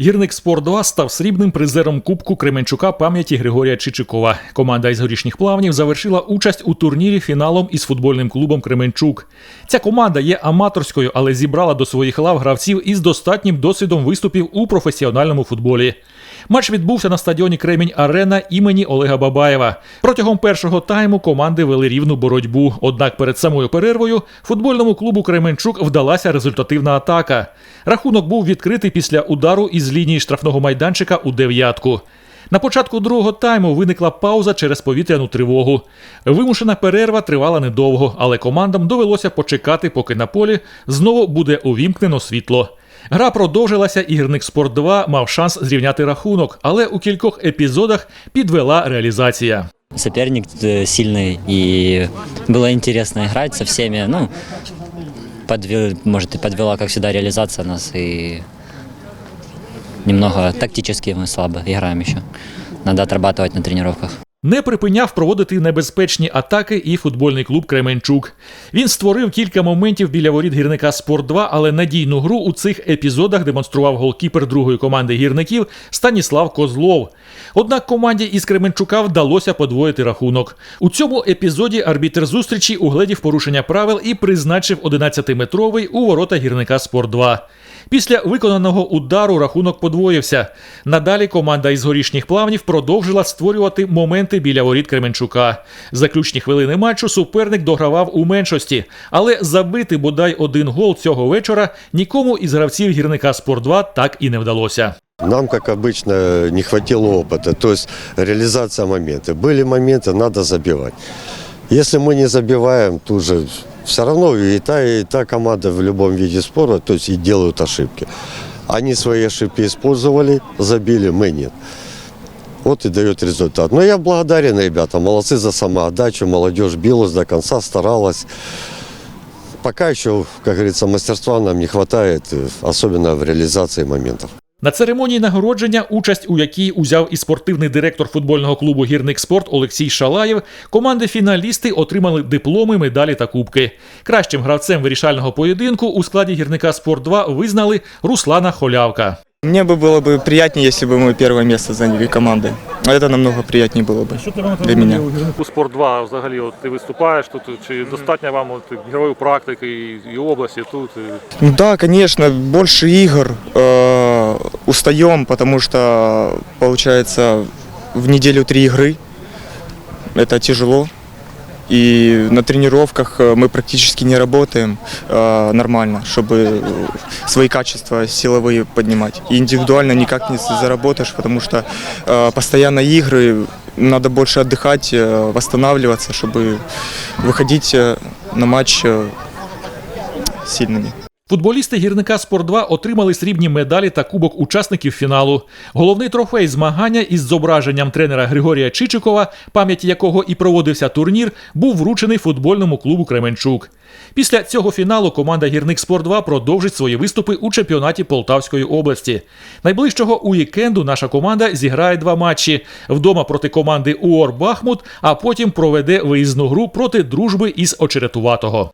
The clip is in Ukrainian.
Гірник Спорт 2 став срібним призером Кубку Кременчука пам'яті Григорія Чичикова. Команда із горішніх плавнів завершила участь у турнірі фіналом із футбольним клубом Кременчук. Ця команда є аматорською, але зібрала до своїх лав гравців із достатнім досвідом виступів у професіональному футболі. Матч відбувся на стадіоні Кремінь Арена імені Олега Бабаєва. Протягом першого тайму команди вели рівну боротьбу. Однак перед самою перервою футбольному клубу Кременчук вдалася результативна атака. Рахунок був відкритий після удару із лінії штрафного майданчика у дев'ятку. На початку другого тайму виникла пауза через повітряну тривогу. Вимушена перерва тривала недовго, але командам довелося почекати, поки на полі знову буде увімкнено світло. Гра продовжилася, і гірник Спорт 2 мав шанс зрівняти рахунок, але у кількох епізодах підвела реалізація. Соперник э, сильный, и было интересно играть со всеми. Ну, подвел, может, и подвела, как всегда, реализация нас, и немного тактически мы слабо играем еще. Надо отрабатывать на тренировках. Не припиняв проводити небезпечні атаки і футбольний клуб Кременчук. Він створив кілька моментів біля воріт гірника Спорт 2, але надійну гру у цих епізодах демонстрував голкіпер другої команди гірників Станіслав Козлов. Однак команді із Кременчука вдалося подвоїти рахунок. У цьому епізоді арбітр зустрічі угледів порушення правил і призначив 11-метровий у ворота гірника Спорт 2. Після виконаного удару рахунок подвоївся. Надалі команда із горішніх плавнів продовжила створювати моменти біля воріт Кременчука. Заключні хвилини матчу суперник догравав у меншості, але забити бодай один гол цього вечора нікому із гравців гірника Спорт 2 так і не вдалося. Нам, как обычно, не хватило опыта, то есть реализация момента. Были моменты, надо забивать. Если мы не забиваем, то уже все равно и та, и та команда в любом виде спора, то есть и делают ошибки. Они свои ошибки использовали, забили, мы нет. Вот и дает результат. Но я благодарен ребятам, молодцы за самоотдачу, молодежь билась до конца, старалась. Пока еще, как говорится, мастерства нам не хватает, особенно в реализации моментов. На церемонії нагородження, участь у якій узяв і спортивний директор футбольного клубу Гірник Спорт Олексій Шалаєв, команди фіналісти отримали дипломи, медалі та кубки. Кращим гравцем вирішального поєдинку у складі гірника Спорт 2 визнали Руслана Холявка. Мне бы было бы приятнее, если бы мы первое место заняли командой. А Это намного приятнее было бы Що тебе для меня. у гірнику Спорт 2 взагалі? От ти виступаєш тут? Чи достатньо вам от, героїв практики і, і області тут? Ну да, конечно, больше игр. Э, устаем, потому что получается в неделю три игры. Это тяжело. И на тренировках э, мы практически не работаем э, нормально, чтобы э, свои качества силовые поднимать. И индивидуально никак не заработаешь, потому что э, постоянно игры, надо больше отдыхать, э, восстанавливаться, чтобы выходить э, на матч э, сильными. Футболісти гірника Спорт 2 отримали срібні медалі та кубок учасників фіналу. Головний трофей змагання із зображенням тренера Григорія Чичикова, пам'яті якого і проводився турнір, був вручений футбольному клубу Кременчук. Після цього фіналу команда Гірник Спорт 2 продовжить свої виступи у чемпіонаті Полтавської області. Найближчого уікенду наша команда зіграє два матчі вдома проти команди УОР Бахмут, а потім проведе виїзну гру проти дружби із Очеретуватого.